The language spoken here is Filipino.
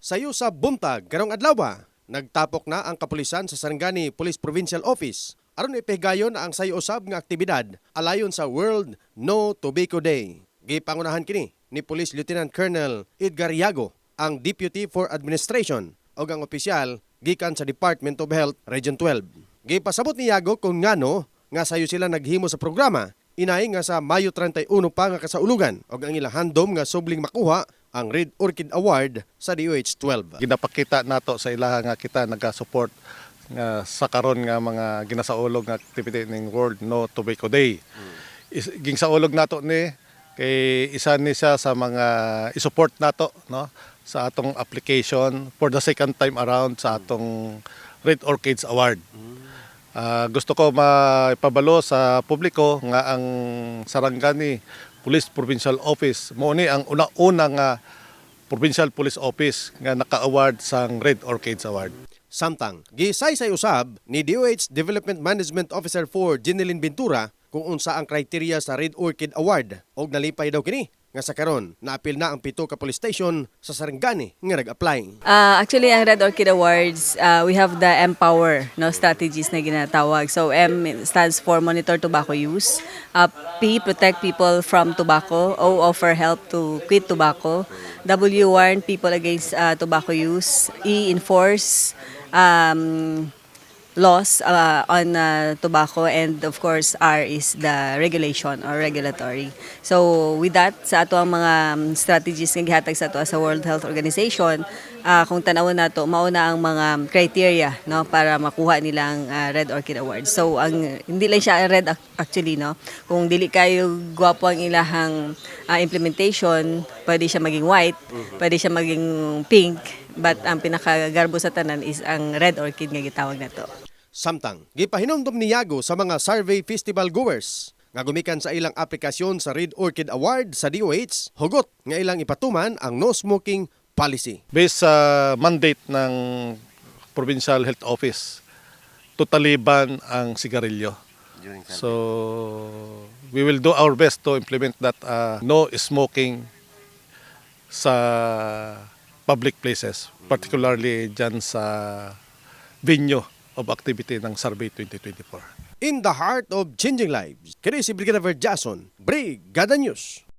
Sayo sa buntag, karong adlaw, nagtapok na ang kapulisan sa Sarangani Police Provincial Office aron ipihigayon ang sayo usab nga aktibidad alayon sa World No Tobacco Day. Gipangunahan kini ni Police Lieutenant Colonel Edgar Yago, ang Deputy for Administration o ang opisyal gikan sa Department of Health Region 12. Gipasabot ni Yago kung ngano nga sayo sila naghimo sa programa Inay nga sa Mayo 31 pa nga kasaulugan og ang ilang handom nga subling makuha ang Red Orchid Award sa DOH-12. ginapakita nato sa ilaha nga kita nagka-support nga sa karon nga mga ginasaulog nga activity ning World No Tobacco Day. Is, ginsaulog nato ni kay isa ni siya sa mga i-support nato no sa atong application for the second time around sa atong Red Orchids Award. Ah, gusto ko maipabalo sa publiko nga ang Sarangani Police Provincial Office. Mo ni ang una-una nga Provincial Police Office nga naka-award sang Red Orchids Award. Samtang, gisaysay usab ni DOH Development Management Officer 4 Jeneline Ventura kung unsa ang kriteriya sa Red Orchid Award. Og nalipay daw kini nga sa karon naapil na ang pito ka police station sa Sarangani nga nag-apply. Uh, actually, ang Red Orchid Awards, uh, we have the Empower no, strategies na ginatawag. So, M stands for Monitor Tobacco Use. Uh, P, Protect People from Tobacco. O, Offer Help to Quit Tobacco. W, Warn People Against uh, Tobacco Use. E, Enforce um, laws uh, on uh, tobacco and of course R is the regulation or regulatory. So with that sa ato ang mga um, strategies nga gihatag sa ato sa World Health Organization uh, kung tanawon nato mauna ang mga criteria no para makuha nilang uh, Red Orchid Award. So ang hindi lang siya red ac- actually no kung dili kayo gwapo ang ilahang uh, implementation pwede siya maging white, pwede siya maging pink but ang pinakagarbo sa tanan is ang red orchid nga gitawag nato. Samtang, gipahinumdom ni Yago sa mga survey festival goers nga gumikan sa ilang aplikasyon sa Red Orchid Award sa DOH, hugot nga ilang ipatuman ang no smoking policy. Based sa mandate ng Provincial Health Office, totally ban ang sigarilyo. So, we will do our best to implement that uh, no smoking sa public places, particularly dyan sa venue of activity ng Survey 2024. In the heart of changing lives, si Brigadier Jason, Brigada News.